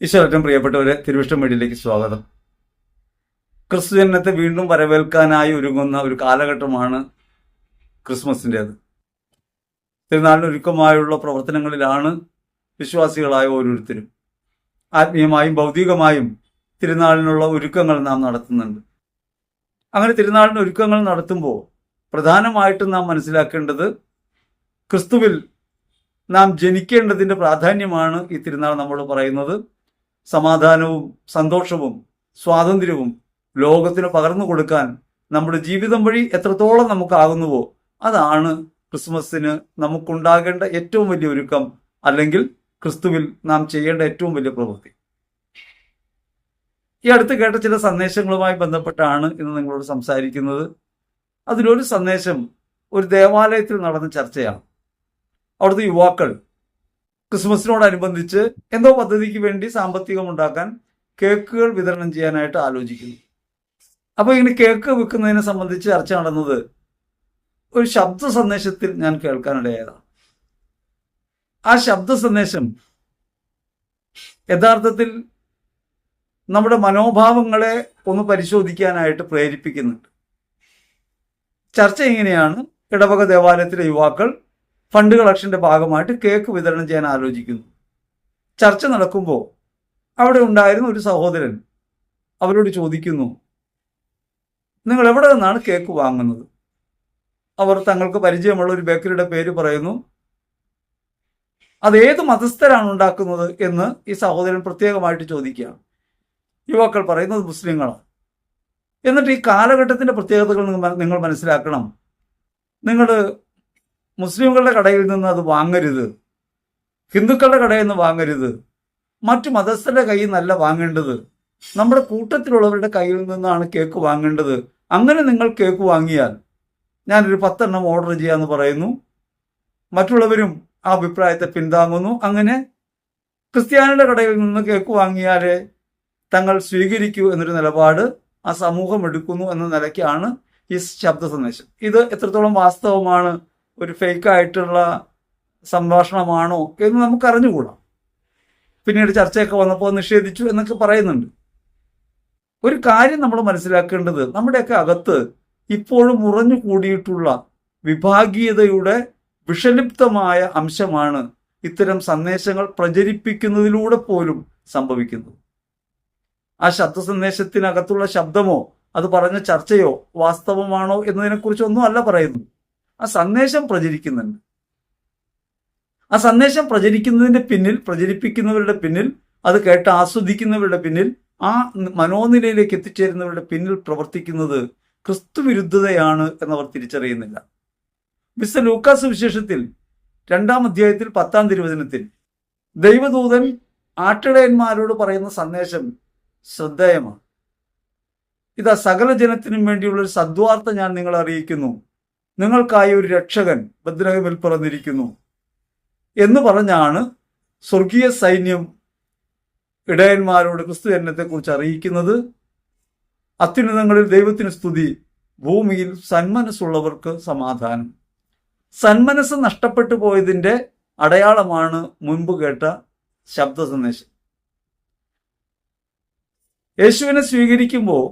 ഈശ്വരറ്റം പ്രിയപ്പെട്ടവരെ തിരുവിഷ്ടം വീടിലേക്ക് സ്വാഗതം. ക്രിസ്തു ജനനത്തെ വീണ്ടും വരവേൽക്കാനായി ഒരുങ്ങുന്ന ഒരു കാലഘട്ടമാണ് ക്രിസ്മസിന്റേത്. തിരുനാളിന് ഒരുക്കമായുള്ള പ്രവർത്തനങ്ങളിലാണ് വിശ്വാസികളായ ഓരോരുത്തരും. ആത്മീയമായും ഭൗതികമായും തിരുനാളിനുള്ള ഒരുക്കങ്ങൾ നാം നടത്തുന്നുണ്ട്. അങ്ങനെ തിരുനാളിന് ഒരുക്കങ്ങൾ നടത്തുമ്പോൾ പ്രധാനമായിട്ടും നാം മനസ്സിലാക്കേണ്ടത് ക്രിസ്തുവിൽ നാം ജനിക്കേണ്ടതിന്റെ പ്രാധാന്യമാണ് ഈ തിരുനാൾ നമ്മൾ പറയുന്നത്. സമാധാനവും സന്തോഷവും സ്വാതന്ത്ര്യവും ലോകത്തിന് പകർന്നു കൊടുക്കാൻ നമ്മുടെ ജീവിതം വഴി എത്രത്തോളം നമുക്കാകുന്നുവോ അതാണ് ക്രിസ്മസിന് നമുക്കുണ്ടാകേണ്ട ഏറ്റവും വലിയ ഒരുക്കം അല്ലെങ്കിൽ ക്രിസ്തുവിൽ നാം ചെയ്യേണ്ട ഏറ്റവും വലിയ പ്രവൃത്തി. ഈ അടുത്ത് കേട്ട ചില സന്ദേശങ്ങളുമായി ബന്ധപ്പെട്ടാണ് ഇന്ന് നിങ്ങളോട് സംസാരിക്കുന്നത്. അതിലൊരു സന്ദേശം ഒരു ദേവാലയത്തിൽ നടന്ന ചർച്ചയാണ്. അവിടുത്തെ യുവാക്കൾ ക്രിസ്മസിനോടനുബന്ധിച്ച് എന്തോ പദ്ധതിക്ക് വേണ്ടി സാമ്പത്തികം ഉണ്ടാക്കാൻ കേക്കുകൾ വിതരണം ചെയ്യാനായിട്ട് ആലോചിക്കുന്നു. അപ്പോൾ ഇങ്ങനെ കേക്ക് വിൽക്കുന്നതിനെ സംബന്ധിച്ച് ചർച്ച നടന്നത് ഒരു ശബ്ദ സന്ദേശത്തിൽ ഞാൻ കേൾക്കാനിടയായതാണ്. ആ ശബ്ദ സന്ദേശം യഥാർത്ഥത്തിൽ നമ്മുടെ മനോഭാവങ്ങളെ ഒന്ന് പരിശോധിക്കാനായിട്ട് പ്രേരിപ്പിക്കുന്നുണ്ട്. ചർച്ച ഇങ്ങനെയാണ്. ഇടവക ദേവാലയത്തിലെ യുവാക്കൾ ഫണ്ട് കളക്ഷന്റെ ഭാഗമായിട്ട് കേക്ക് വിതരണം ചെയ്യാൻ ആലോചിക്കുന്നു. ചർച്ച നടക്കുമ്പോൾ അവിടെ ഉണ്ടായിരുന്ന ഒരു സഹോദരൻ അവരോട് ചോദിക്കുന്നു നിങ്ങൾ എവിടെ നിന്നാണ് കേക്ക് വാങ്ങുന്നത്? അവർ തങ്ങൾക്ക് പരിചയമുള്ള ഒരു ബേക്കറിയുടെ പേര് പറയുന്നു അത് ഏത് മതസ്ഥരാണ് ഉണ്ടാക്കുന്നത്? എന്ന് ഈ സഹോദരൻ പ്രത്യേകമായിട്ട് ചോദിക്കുകയാണ്. യുവാക്കൾ പറയുന്നത് മുസ്ലിങ്ങളാണ്. എന്നിട്ട് ഈ കാലഘട്ടത്തിന്റെ പ്രത്യേകതകൾ നിങ്ങൾ- മനസ്സിലാക്കണം. നിങ്ങൾ മുസ്ലിങ്ങളുടെ കടയിൽ നിന്ന് അത് വാങ്ങരുത്. ഹിന്ദുക്കളുടെ കടയിൽ നിന്ന് വാങ്ങരുത്. മറ്റു മതസ്ഥരുടെ കയ്യിൽ നിന്നല്ല വാങ്ങേണ്ടത്. നമ്മുടെ കൂട്ടത്തിലുള്ളവരുടെ കയ്യിൽ നിന്നാണ് കേക്ക് വാങ്ങേണ്ടത്. അങ്ങനെ നിങ്ങൾ കേക്ക് വാങ്ങിയാൽ ഞാനൊരു പത്തെണ്ണം ഓർഡർ ചെയ്യാമെന്ന് പറയുന്നു. മറ്റുള്ളവരും ആ അഭിപ്രായത്തെ പിന്താങ്ങുന്നു. അങ്ങനെ ക്രിസ്ത്യാനിയുടെ കടയിൽ നിന്ന് കേക്ക് വാങ്ങിയാലേ തങ്ങൾ സ്വീകരിക്കൂ എന്നൊരു നിലപാട് ആ സമൂഹം എടുക്കുന്നു എന്ന നിലയ്ക്കാണ് ഈ ശബ്ദ സന്ദേശം. ഇത് എത്രത്തോളം വാസ്തവമാണ്? ഒരു ഫേക്ക് ആയിട്ടുള്ള സംഭാഷണമാണോ എന്ന് നമുക്ക് അറിഞ്ഞുകൂടാം പിന്നീട് ചർച്ചയൊക്കെ വന്നപ്പോൾ നിഷേധിച്ചു എന്നൊക്കെ പറയുന്നുണ്ട്. ഒരു കാര്യം നമ്മൾ മനസ്സിലാക്കേണ്ടത് നമ്മുടെയൊക്കെ അകത്ത് ഇപ്പോഴും ഉറഞ്ഞു കൂടിയിട്ടുള്ള വിഭാഗീയതയുടെ വിഷലിപ്തമായ അംശമാണ് ഇത്തരം സന്ദേശങ്ങൾ പ്രചരിപ്പിക്കുന്നതിലൂടെ പോലും സംഭവിക്കുന്നത്. ആ ശബ്ദ സന്ദേശത്തിനകത്തുള്ള ശബ്ദമോ അത് പറഞ്ഞ ചർച്ചയോ വാസ്തവമാണോ എന്നതിനെക്കുറിച്ചൊന്നും അല്ല പറയുന്നത്. ആ സന്ദേശം പ്രചരിക്കുന്നുണ്ട്. ആ സന്ദേശം പ്രചരിക്കുന്നതിന്റെ പിന്നിൽ പ്രചരിപ്പിക്കുന്നവരുടെ പിന്നിൽ അത് കേട്ട് ആസ്വദിക്കുന്നവരുടെ പിന്നിൽ ആ മനോനിലയിലേക്ക് എത്തിച്ചേരുന്നവരുടെ പിന്നിൽ പ്രവർത്തിക്കുന്നത് ക്രിസ്തുവിരുദ്ധതയാണ് എന്നവർ തിരിച്ചറിയുന്നില്ല. മിസ്റ്റർ ലൂക്കാസ് വിശേഷത്തിൽ രണ്ടാം അധ്യായത്തിൽ പത്താം തിരുവചനത്തിൽ ദൈവദൂതൻ ആട്ടിടയന്മാരോട് പറയുന്ന സന്ദേശം ശ്രദ്ധേയമാണ്. ഇതാ സകല ജനത്തിനും വേണ്ടിയുള്ള ഒരു സദ്വാർത്ത ഞാൻ നിങ്ങളെ അറിയിക്കുന്നു. നിങ്ങൾക്കായി ഒരു രക്ഷകൻ ബദ്രഹമിൽ പിറന്നിരിക്കുന്നു എന്ന് പറഞ്ഞാണ് സ്വർഗീയ സൈന്യം ഇടയന്മാരോട് ക്രിസ്തു ജനനത്തെക്കുറിച്ച് അറിയിക്കുന്നത്. അത്യുന്നതങ്ങളിൽ ദൈവത്തിന് സ്തുതി ഭൂമിയിൽ സന്മനസ്സുള്ളവർക്ക് സമാധാനം. സന്മനസ് നഷ്ടപ്പെട്ടു പോയതിന്റെ അടയാളമാണ് മുൻപ് കേട്ട ശബ്ദ സന്ദേശം. യേശുവിനെ സ്വീകരിക്കുമ്പോൾ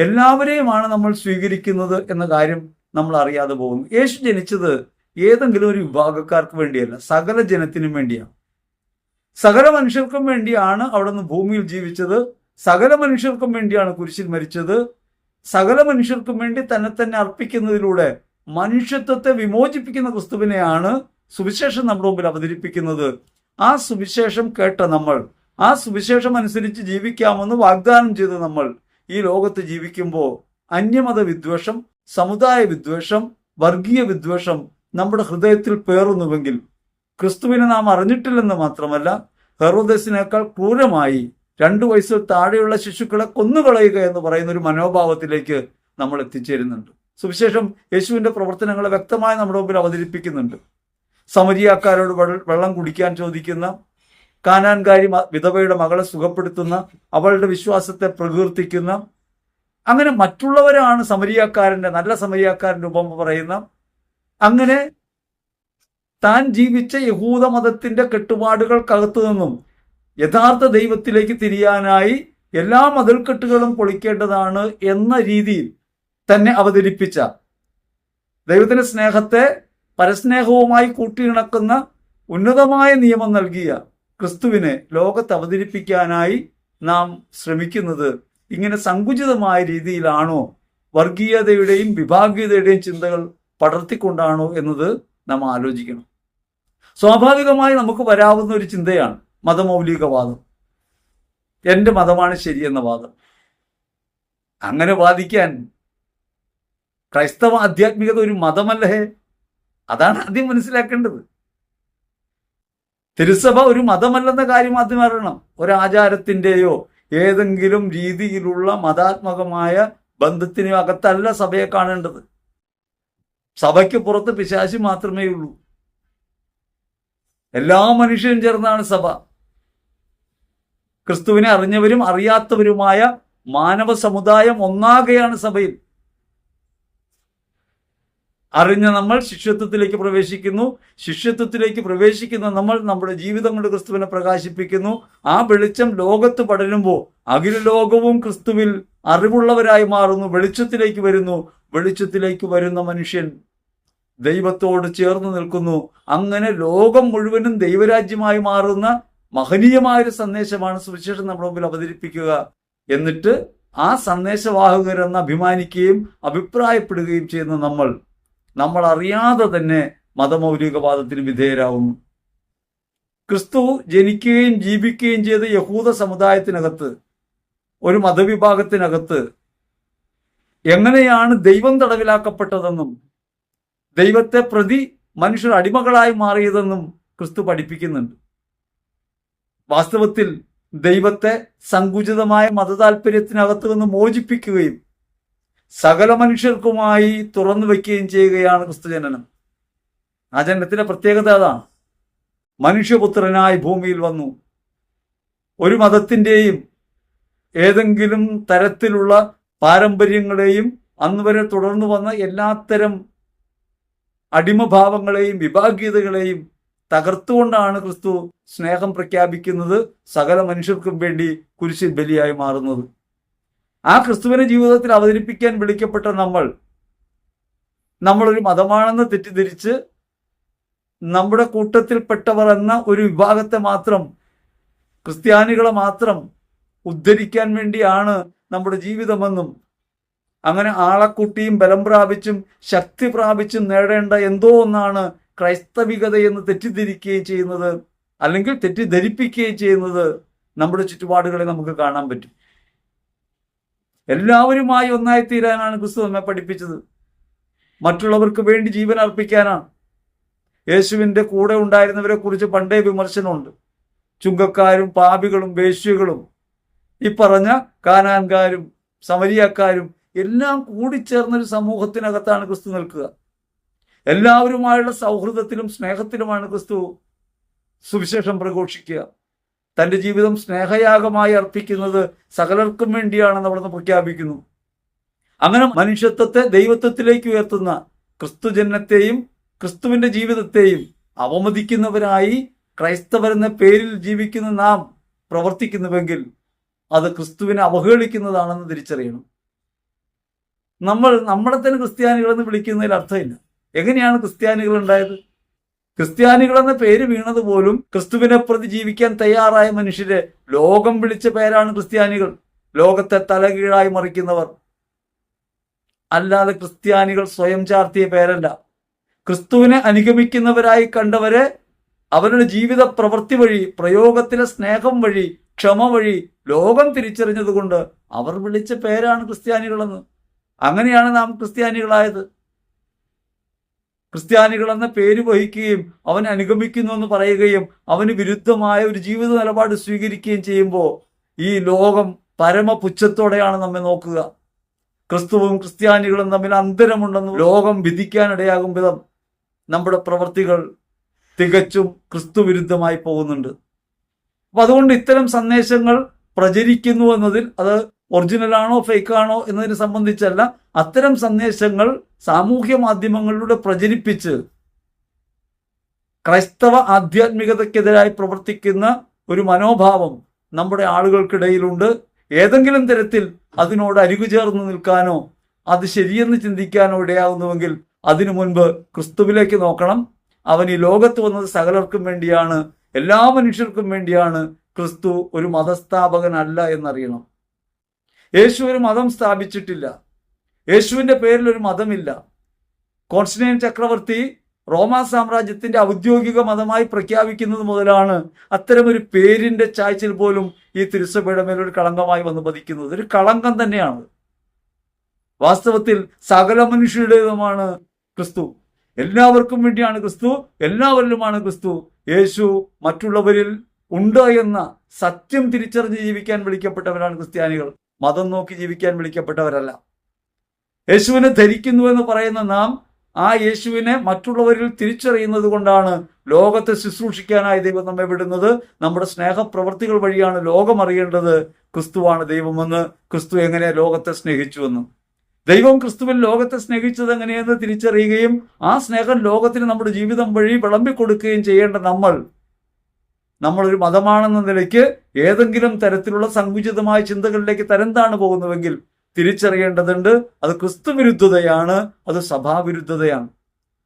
എല്ലാവരെയുമാണ് നമ്മൾ സ്വീകരിക്കുന്നത് എന്ന കാര്യം നമ്മൾ അറിയാതെ പോകുന്നു. യേശു ജനിച്ചത് ഏതെങ്കിലും ഒരു വിഭാഗക്കാർക്ക് വേണ്ടിയല്ല സകല ജനത്തിനും വേണ്ടിയാണ്. സകല മനുഷ്യർക്കും വേണ്ടിയാണ് അവിടെ നിന്ന് ഭൂമിയിൽ ജീവിച്ചത്. സകല മനുഷ്യർക്കും വേണ്ടിയാണ് കുരിശിൽ മരിച്ചത്. സകല മനുഷ്യർക്കും വേണ്ടി തന്നെ തന്നെ അർപ്പിക്കുന്നതിലൂടെ മനുഷ്യത്വത്തെ വിമോചിപ്പിക്കുന്ന ക്രിസ്തുവിനെയാണ് സുവിശേഷം നമ്മുടെ മുമ്പിൽ അവതരിപ്പിക്കുന്നത്. ആ സുവിശേഷം കേട്ട നമ്മൾ ആ സുവിശേഷം അനുസരിച്ച് ജീവിക്കാമെന്ന് വാഗ്ദാനം ചെയ്ത നമ്മൾ ഈ ലോകത്ത് ജീവിക്കുമ്പോൾ അന്യമത വിദ്വേഷം സമുദായ വിദ്വേഷം വർഗീയ വിദ്വേഷം നമ്മുടെ ഹൃദയത്തിൽ പേറുന്നുവെങ്കിൽ ക്രിസ്തുവിനെ നാം അറിഞ്ഞിട്ടില്ലെന്ന് മാത്രമല്ല ഹെറോദസിനേക്കാൾ ക്രൂരമായി രണ്ടു വയസ്സിൽ താഴെയുള്ള ശിശുക്കളെ കൊന്നുകളയുക എന്ന് പറയുന്ന ഒരു മനോഭാവത്തിലേക്ക് നമ്മൾ എത്തിച്ചേരുന്നുണ്ട്. സുവിശേഷം യേശുവിന്റെ പ്രവർത്തനങ്ങളെ വ്യക്തമായി നമ്മുടെ മുമ്പിൽ അവതരിപ്പിക്കുന്നുണ്ട്. സമരിയാക്കാരോട് വെള്ളം കുടിക്കാൻ ചോദിക്കുന്ന കാനാൻകാരി വിധവയുടെ മകളെ സുഖപ്പെടുത്തുന്ന അവളുടെ വിശ്വാസത്തെ പ്രകീർത്തിക്കുന്ന അങ്ങനെ മറ്റുള്ളവരാണ് സമരിയാക്കാരന്റെ നല്ല സമരിയാക്കാരന്റെ ഉപമ പറയുന്ന അങ്ങനെ താൻ ജീവിച്ച യഹൂദ മതത്തിന്റെ കെട്ടുപാടുകൾക്കകത്തു നിന്നും യഥാർത്ഥ ദൈവത്തിലേക്ക് തിരിയാനായി എല്ലാ മതിൽക്കെട്ടുകളും പൊളിക്കേണ്ടതാണ് എന്ന രീതിയിൽ തന്നെ അവതരിപ്പിച്ച ദൈവത്തിന്റെ സ്നേഹത്തെ പരസ്നേഹവുമായി കൂട്ടിയിണക്കുന്ന ഉന്നതമായ നിയമം നൽകിയ ക്രിസ്തുവിനെ ലോകത്ത് അവതരിപ്പിക്കാനായി നാം ശ്രമിക്കുന്നത് ഇങ്ങനെ സങ്കുചിതമായ രീതിയിലാണോ വർഗീയതയുടെയും വിഭാഗീയതയുടെയും ചിന്തകൾ പടർത്തിക്കൊണ്ടാണോ എന്നത് നാം ആലോചിക്കണം. സ്വാഭാവികമായി നമുക്ക് വരാവുന്ന ഒരു ചിന്തയാണ് മതമൗലികവാദം. എന്റെ മതമാണ് ശരിയെന്ന വാദം. അങ്ങനെ വാദിക്കാൻ ക്രൈസ്തവ ആധ്യാത്മികത ഒരു മതമല്ലേ? അതാണ് ആദ്യം മനസ്സിലാക്കേണ്ടത്. തിരുസഭ ഒരു മതമല്ലെന്ന കാര്യം ആദ്യം അറിയണം. ഒരാചാരത്തിന്റെയോ ഏതെങ്കിലും രീതിയിലുള്ള മതാത്മകമായ ബന്ധത്തിന് അകത്തല്ല സഭയെ കാണേണ്ടത്. സഭയ്ക്ക് പുറത്ത് പിശാശി മാത്രമേ ഉള്ളൂ. എല്ലാ മനുഷ്യരും ചേർന്നാണ് സഭ. ക്രിസ്തുവിനെ അറിഞ്ഞവരും അറിയാത്തവരുമായ മാനവ സമുദായം ഒന്നാകെയാണ് സഭയിൽ. അറിഞ്ഞ നമ്മൾ ശിഷ്യത്വത്തിലേക്ക് പ്രവേശിക്കുന്നു. ശിഷ്യത്വത്തിലേക്ക് പ്രവേശിക്കുന്ന നമ്മൾ നമ്മുടെ ജീവിതം കൊണ്ട് ക്രിസ്തുവിനെ പ്രകാശിപ്പിക്കുന്നു. ആ വെളിച്ചം ലോകത്ത് പടരുമ്പോൾ അഖില ലോകവും ക്രിസ്തുവിൽ അറിവുള്ളവരായി മാറുന്നു. വെളിച്ചത്തിലേക്ക് വരുന്നു. വെളിച്ചത്തിലേക്ക് വരുന്ന മനുഷ്യൻ ദൈവത്തോട് ചേർന്ന് നിൽക്കുന്നു. അങ്ങനെ ലോകം മുഴുവനും ദൈവരാജ്യമായി മാറുന്ന മഹനീയമായൊരു സന്ദേശമാണ് സുവിശേഷം നമ്മുടെ മുമ്പിൽ അവതരിപ്പിക്കുക. എന്നിട്ട് ആ സന്ദേശവാഹകരെന്ന് അഭിമാനിക്കുകയും അഭിപ്രായപ്പെടുകയും ചെയ്യുന്ന നമ്മൾ നമ്മൾ അറിയാതെ തന്നെ മതമൗലികവാദത്തിന് വിധേയരാകുന്നു ക്രിസ്തു ജനിക്കുകയും ജീവിക്കുകയും ചെയ്ത യഹൂദ സമുദായത്തിനകത്ത് ഒരു മതവിഭാഗത്തിനകത്ത് എങ്ങനെയാണ് ദൈവം തടവിലാക്കപ്പെട്ടതെന്നും ദൈവത്തെ പ്രതി മനുഷ്യർ അടിമകളായി മാറിയതെന്നും ക്രിസ്തു പഠിപ്പിക്കുന്നുണ്ട്. വാസ്തവത്തിൽ ദൈവത്തെ സങ്കുചിതമായ മതതാൽപര്യത്തിനകത്ത് നിന്ന് മോചിപ്പിക്കുകയും സകല മനുഷ്യർക്കുമായി തുറന്നു വയ്ക്കുകയും ചെയ്യുകയാണ് ക്രിസ്തുജനനം. ആ ജനനത്തിന്റെ പ്രത്യേകത അതാണ്. മനുഷ്യപുത്രനായി ഭൂമിയിൽ വന്നു. ഒരു മതത്തിന്റെയും ഏതെങ്കിലും തരത്തിലുള്ള പാരമ്പര്യങ്ങളെയും അന്ന് വരെ തുടർന്നു വന്ന എല്ലാത്തരം അടിമഭാവങ്ങളെയും വിഭാഗീയതകളെയും തകർത്തുകൊണ്ടാണ് ക്രിസ്തു സ്നേഹം പ്രഖ്യാപിക്കുന്നത്. സകല മനുഷ്യർക്കും വേണ്ടി കുരിശിൽ ബലിയായി മാറുന്നത്. ആ ക്രിസ്തുവിനെ ജീവിതത്തിൽ അവതരിപ്പിക്കാൻ വിളിക്കപ്പെട്ട നമ്മൾ നമ്മളൊരു മതമാണെന്ന് തെറ്റിദ്ധരിച്ച് നമ്മുടെ കൂട്ടത്തിൽപ്പെട്ടവർ എന്ന ഒരു വിഭാഗത്തെ മാത്രം ക്രിസ്ത്യാനികളെ മാത്രം ഉദ്ധരിക്കാൻ വേണ്ടിയാണ് നമ്മുടെ ജീവിതമെന്നും അങ്ങനെ ആളക്കൂട്ടിയും ബലം പ്രാപിച്ചും ശക്തി പ്രാപിച്ചും നേടേണ്ട എന്തോ ഒന്നാണ് ക്രൈസ്തവികതയെന്ന് തെറ്റിദ്ധരിക്കുകയും ചെയ്യുന്നത് അല്ലെങ്കിൽ തെറ്റിദ്ധരിപ്പിക്കുകയും ചെയ്യുന്നത് നമ്മുടെ ചുറ്റുപാടുകളെ നമുക്ക് കാണാൻ പറ്റും. എല്ലാവരുമായി ഒന്നായി തീരാനാണ് ക്രിസ്തു നമ്മെ പഠിപ്പിച്ചത്. മറ്റുള്ളവർക്ക് വേണ്ടി ജീവൻ അർപ്പിക്കാനാണ്. യേശുവിന്റെ കൂടെ ഉണ്ടായിരുന്നവരെ കുറിച്ച് പണ്ടേ വിമർശനമുണ്ട്. ചുങ്കക്കാരും പാപികളും വേശ്യകളും ഈ പറഞ്ഞ കാനാൻകാരും സമരിയക്കാരും എല്ലാം കൂടിച്ചേർന്നൊരു സമൂഹത്തിനകത്താണ് ക്രിസ്തു നിൽക്കുക. എല്ലാവരുമായുള്ള സൗഹൃദത്തിലും സ്നേഹത്തിലുമാണ് ക്രിസ്തു സുവിശേഷം പ്രഘോഷിക്കുക. തന്റെ ജീവിതം സ്നേഹയാഗമായി അർപ്പിക്കുന്നത് സകലർക്കും വേണ്ടിയാണെന്ന് അവിടുന്ന് പ്രഖ്യാപിക്കുന്നു. അങ്ങനെ മനുഷ്യത്വത്തെ ദൈവത്വത്തിലേക്ക് ഉയർത്തുന്ന ക്രിസ്തുജനത്തെയും ക്രിസ്തുവിന്റെ ജീവിതത്തെയും അവമതിക്കുന്നവരായി ക്രൈസ്തവരെന്ന പേരിൽ ജീവിക്കുന്ന നാം പ്രവർത്തിക്കുന്നുവെങ്കിൽ അത് ക്രിസ്തുവിനെ അവഹേളിക്കുന്നതാണെന്ന് തിരിച്ചറിയണം. നമ്മൾ നമ്മളെ തന്നെ ക്രിസ്ത്യാനികളെന്ന് വിളിക്കുന്നതിൽ അർത്ഥമില്ല. എങ്ങനെയാണ് ക്രിസ്ത്യാനികൾ ഉണ്ടായത്? ക്രിസ്ത്യാനികൾ എന്ന പേര് വീണത് പോലും ക്രിസ്തുവിനെ പ്രതി ജീവിക്കാൻ തയ്യാറായ മനുഷ്യരെ ലോകം വിളിച്ച പേരാണ് ക്രിസ്ത്യാനികൾ. ലോകത്തെ തലകീഴായി മറിക്കുന്നവർ. അല്ലാതെ ക്രിസ്ത്യാനികൾ സ്വയം ചാർത്തിയ പേരല്ല. ക്രിസ്തുവിനെ അനുഗമിക്കുന്നവരായി കണ്ടവരെ അവരുടെ ജീവിത പ്രവൃത്തി വഴി പ്രയോഗത്തിലെ സ്നേഹം വഴി ക്ഷമ വഴി ലോകം തിരിച്ചറിഞ്ഞതുകൊണ്ട് അവർ വിളിച്ച പേരാണ് ക്രിസ്ത്യാനികളെന്ന്. അങ്ങനെയാണ് നാം ക്രിസ്ത്യാനികളായത്. ക്രിസ്ത്യാനികൾ എന്ന പേര് വഹിക്കുകയും അവൻ അനുഗമിക്കുന്നു എന്ന് പറയുകയും അവന് വിരുദ്ധമായ ഒരു ജീവിത നിലപാട് സ്വീകരിക്കുകയും ചെയ്യുമ്പോൾ ഈ ലോകം പരമപുച്ഛത്തോടെയാണ് നമ്മെ നോക്കുക. ക്രിസ്തുവും ക്രിസ്ത്യാനികളും തമ്മിൽ അന്തരമുണ്ടെന്ന് ലോകം വിധിക്കാനിടയാകും വിധം നമ്മുടെ പ്രവർത്തികൾ തികച്ചും ക്രിസ്തുവിരുദ്ധമായി പോകുന്നുണ്ട്. അപ്പൊ അതുകൊണ്ട് ഇത്തരം സന്ദേശങ്ങൾ പ്രചരിക്കുന്നു എന്നതിൽ അത് ഒറിജിനൽ ആണോ ഫേക്ക് ആണോ എന്നതിനെ സംബന്ധിച്ചല്ല അത്തരം സന്ദേശങ്ങൾ സാമൂഹ്യ മാധ്യമങ്ങളിലൂടെ പ്രചരിപ്പിച്ച് ക്രൈസ്തവ ആധ്യാത്മികതയ്ക്കെതിരായി പ്രവർത്തിക്കുന്ന ഒരു മനോഭാവം നമ്മുടെ ആളുകൾക്കിടയിലുണ്ട്. ഏതെങ്കിലും തരത്തിൽ അതിനോട് അരികു ചേർന്ന് നിൽക്കാനോ അത് ശരിയെന്ന് ചിന്തിക്കാനോ ഇടയാകുന്നുവെങ്കിൽ അതിനു മുൻപ് ക്രിസ്തുവിലേക്ക് നോക്കണം. അവൻ ഈ ലോകത്ത് വന്നത് സകലർക്കും വേണ്ടിയാണ് എല്ലാ മനുഷ്യർക്കും വേണ്ടിയാണ് ക്രിസ്തു ഒരു മതസ്ഥാപകനല്ല എന്നറിയണം. യേശു ഒരു മതം സ്ഥാപിച്ചിട്ടില്ല. യേശുവിന്റെ പേരിൽ ഒരു മതമില്ല. കോൺസ്റ്റന്റൈൻ ചക്രവർത്തി റോമാ സാമ്രാജ്യത്തിന്റെ ഔദ്യോഗിക മതമായി പ്രഖ്യാപിക്കുന്നത് മുതലാണ് അത്തരമൊരു പേരിന്റെ ചായ്ച്ചിൽ പോലും ഈ തിരുസഭയുടെ മേൽ ഒരു കളങ്കമായി വന്ന് പതിക്കുന്നത്. ഒരു കളങ്കം തന്നെയാണ്. വാസ്തവത്തിൽ സകല മനുഷ്യരുടേതുമാണ് ക്രിസ്തു. എല്ലാവർക്കും വേണ്ടിയാണ് ക്രിസ്തു എല്ലാവരിലുമാണ് ക്രിസ്തു. യേശു മറ്റുള്ളവരിൽ ഉണ്ട് എന്ന സത്യം തിരിച്ചറിഞ്ഞ് ജീവിക്കാൻ വിളിക്കപ്പെട്ടവരാണ് ക്രിസ്ത്യാനികൾ. മതം നോക്കി ജീവിക്കാൻ വിളിക്കപ്പെട്ടവരല്ല. യേശുവിനെ ധരിക്കുന്നു എന്ന് പറയുന്ന നാം ആ യേശുവിനെ മറ്റുള്ളവരിൽ തിരിച്ചറിയുന്നത് കൊണ്ടാണ് ലോകത്തെ ശുശ്രൂഷിക്കാനായി ദൈവം നമ്മെ വിടുന്നത്. നമ്മുടെ സ്നേഹപ്രവൃത്തികൾ വഴിയാണ് ലോകം അറിയേണ്ടത്. ക്രിസ്തുവാണ് ദൈവമെന്ന് ക്രിസ്തു എങ്ങനെ ലോകത്തെ സ്നേഹിച്ചുവെന്ന്. ദൈവം ക്രിസ്തുവിൽ ലോകത്തെ സ്നേഹിച്ചത് എങ്ങനെയെന്ന് തിരിച്ചറിയുകയും ആ സ്നേഹം ലോകത്തിന് നമ്മുടെ ജീവിതം വഴി വിളമ്പിക്കൊടുക്കുകയും ചെയ്യേണ്ട നമ്മൾ നമ്മളൊരു മതമാണെന്ന നിലയ്ക്ക് ഏതെങ്കിലും തരത്തിലുള്ള സങ്കുചിതമായ ചിന്തകളിലേക്ക് തരംതാണ് പോകുന്നുവെങ്കിൽ തിരിച്ചറിയേണ്ടതുണ്ട്. അത് ക്രിസ്തു വിരുദ്ധതയാണ് അത് സഭാവിരുദ്ധതയാണ്.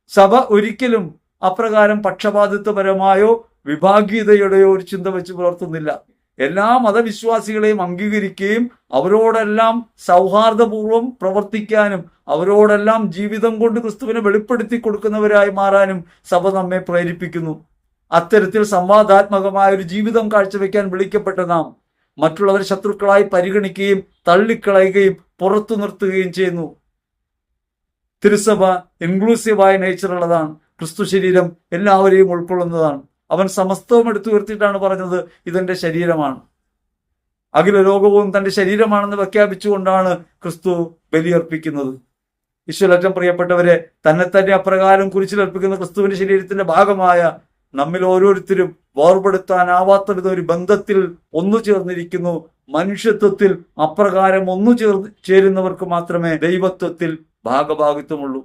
സഭ ഒരിക്കലും അപ്രകാരം പക്ഷപാതിത്വപരമായോ വിഭാഗീയതയുടെയോ ഒരു ചിന്ത വെച്ച് പുലർത്തുന്നില്ല. എല്ലാ മതവിശ്വാസികളെയും അംഗീകരിക്കുകയും അവരോടെല്ലാം സൗഹാർദ്ദപൂർവം പ്രവർത്തിക്കാനും അവരോടെല്ലാം ജീവിതം കൊണ്ട് ക്രിസ്തുവിനെ വെളിപ്പെടുത്തി കൊടുക്കുന്നവരായി മാറാനും സഭ നമ്മെ പ്രേരിപ്പിക്കുന്നു. അത്തരത്തിൽ സംവാദാത്മകമായ ഒരു ജീവിതം കാഴ്ചവെക്കാൻ വിളിക്കപ്പെട്ട നാം മറ്റുള്ളവരെ ശത്രുക്കളായി പരിഗണിക്കുകയും തള്ളിക്കളയുകയും പുറത്തു നിർത്തുകയും ചെയ്യുന്നു. തിരുസഭ ഇൻക്ലൂസീവായ നേച്ചറുള്ളതാണ് ക്രിസ്തു ശരീരം എല്ലാവരെയും ഉൾക്കൊള്ളുന്നതാണ്. അവൻ സമസ്തവും എടുത്തു ഉയർത്തിയിട്ടാണ് പറഞ്ഞത് ഇതെന്റെ ശരീരമാണ്. അഖില ലോകവും തന്റെ ശരീരമാണെന്ന് പ്രഖ്യാപിച്ചുകൊണ്ടാണ് ക്രിസ്തു ബലിയർപ്പിക്കുന്നത്. ഈശ്വരറ്റം പ്രിയപ്പെട്ടവരെ തന്നെ തന്നെ അപ്രകാരം കുരിശിലർപ്പിക്കുന്ന ക്രിസ്തുവിന്റെ ശരീരത്തിന്റെ ഭാഗമായ നമ്മിൽ ഓരോരുത്തരും വേർപെടുത്താനാവാത്ത വിധം ഒരു ബന്ധത്തിൽ ഒന്നു ചേർന്നിരിക്കുന്നു. മനുഷ്യത്വത്തിൽ അപ്രകാരം ഒന്നു ചേർ ചേരുന്നവർക്ക് മാത്രമേ ദൈവത്വത്തിൽ ഭാഗഭാഗിത്വമുള്ളൂ.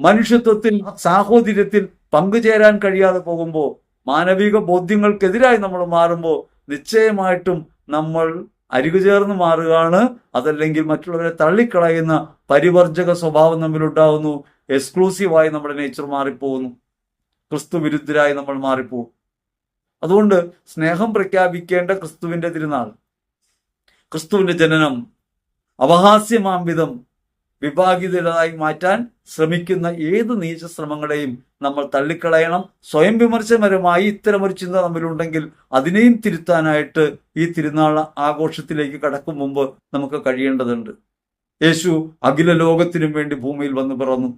മനുഷ്യത്വത്തിൽ സാഹോദര്യത്തിൽ പങ്കുചേരാൻ കഴിയാതെ പോകുമ്പോൾ മാനവിക ബോധ്യങ്ങൾക്കെതിരായി നമ്മൾ മാറുമ്പോൾ നിശ്ചയമായിട്ടും നമ്മൾ അരികു ചേർന്ന് മാറുകയാണ്. അതല്ലെങ്കിൽ മറ്റുള്ളവരെ തള്ളിക്കളയുന്ന പരിവർജക സ്വഭാവം നമ്മിലുണ്ടാവുന്നു. എക്സ്ക്ലൂസീവായി നമ്മുടെ നേച്ചർ മാറിപ്പോകുന്നു. ക്രിസ്തു വിരുദ്ധരായി നമ്മൾ മാറിപ്പോവും അതുകൊണ്ട് സ്നേഹം പ്രഖ്യാപിക്കേണ്ട ക്രിസ്തുവിന്റെ തിരുനാൾ ക്രിസ്തുവിന്റെ ജനനം അപഹാസ്യമാംവിധം വിഭാഗിതരായി മാറ്റാൻ ശ്രമിക്കുന്ന ഏത് നീച ശ്രമങ്ങളെയും നമ്മൾ തള്ളിക്കളയണം. സ്വയം വിമർശനപരമായി ഇത്തരമൊരു ചിന്ത നമ്മിലുണ്ടെങ്കിൽ അതിനെയും തിരുത്താനായിട്ട് ഈ തിരുനാൾ ആഘോഷത്തിലേക്ക് കടക്കും മുമ്പ് നമുക്ക് കഴിയേണ്ടതുണ്ട്. യേശു അഖില ലോകത്തിനും വേണ്ടി ഭൂമിയിൽ വന്നു പിറന്നു.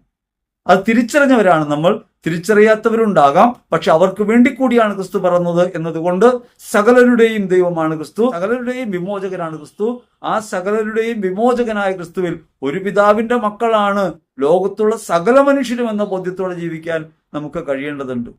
അത് തിരിച്ചറിഞ്ഞവരാണ് നമ്മൾ. തിരിച്ചറിയാത്തവരുണ്ടാകാം. പക്ഷെ അവർക്ക് വേണ്ടി കൂടിയാണ് ക്രിസ്തു പറഞ്ഞത് എന്നതുകൊണ്ട് സകലരുടെയും ദൈവമാണ് ക്രിസ്തു. സകലരുടെയും വിമോചകനാണ് ക്രിസ്തു. ആ സകലരുടെയും വിമോചകനായ ക്രിസ്തുവിൽ ഒരു പിതാവിന്റെ മക്കളാണ്. ലോകത്തുള്ള സകല മനുഷ്യരും എന്ന ബോധ്യത്തോടെ ജീവിക്കാൻ നമുക്ക് കഴിയേണ്ടതുണ്ട്.